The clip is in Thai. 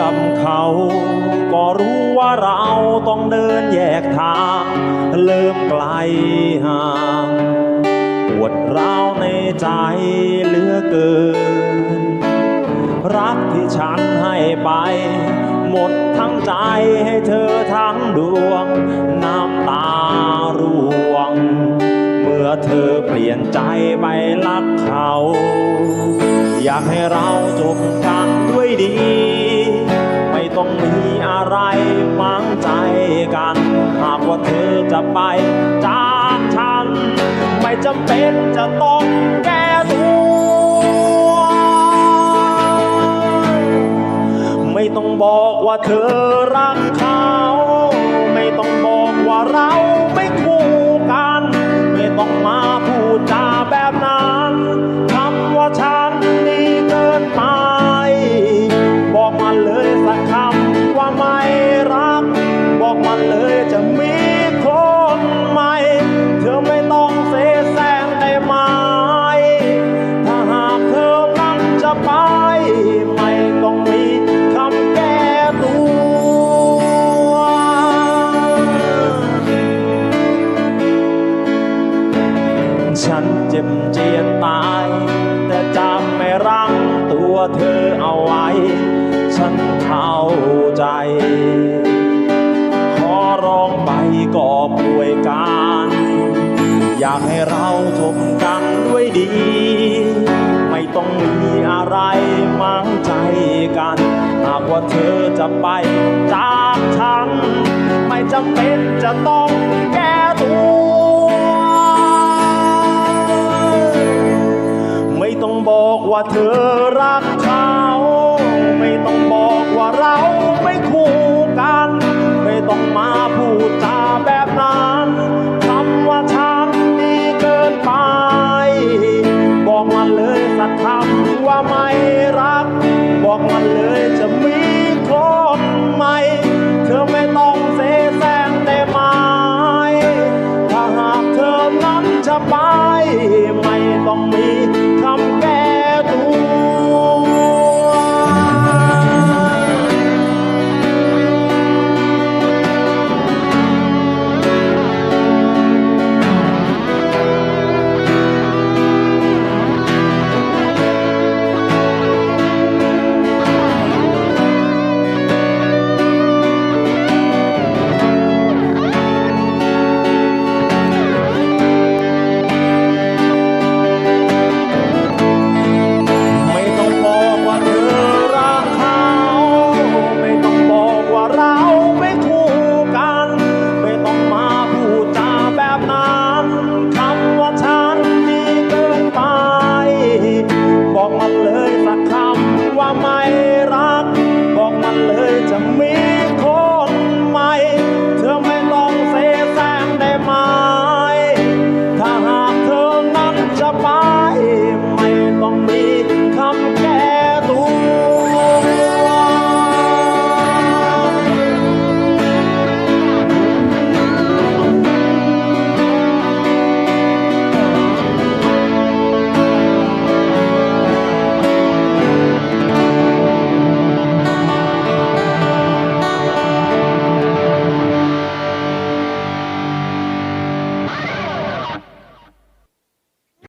กับเขา ก็รู้ว่าเราต้องเดินแยกทาง เริ่มไกลห่างปวดร้าวในใจเหลือเกิน รักที่ฉันให้ไป หมดทั้งใจให้เธอทั้งดวง น้ำตาร่วง เมื่อเธอเปลี่ยนใจไปรักเขา อยากให้เราจบกันด้วยดี ต้องมีอะไรฝังใจกัน หากว่าเธอจะไปจากฉัน ไม่จำเป็นจะต้องแก้ตัวไม่ต้องบอกว่าเธอรัก เธอเอาไว้ ฉันเข้าใจ ขอร้องไปก็ป่วยการ อยากให้เราจบกันด้วยดี ไม่ต้องมีอะไรมังใจกัน หากว่าเธอจะไปจากฉัน ไม่จำเป็นจะต้อง ว่าเธอรัก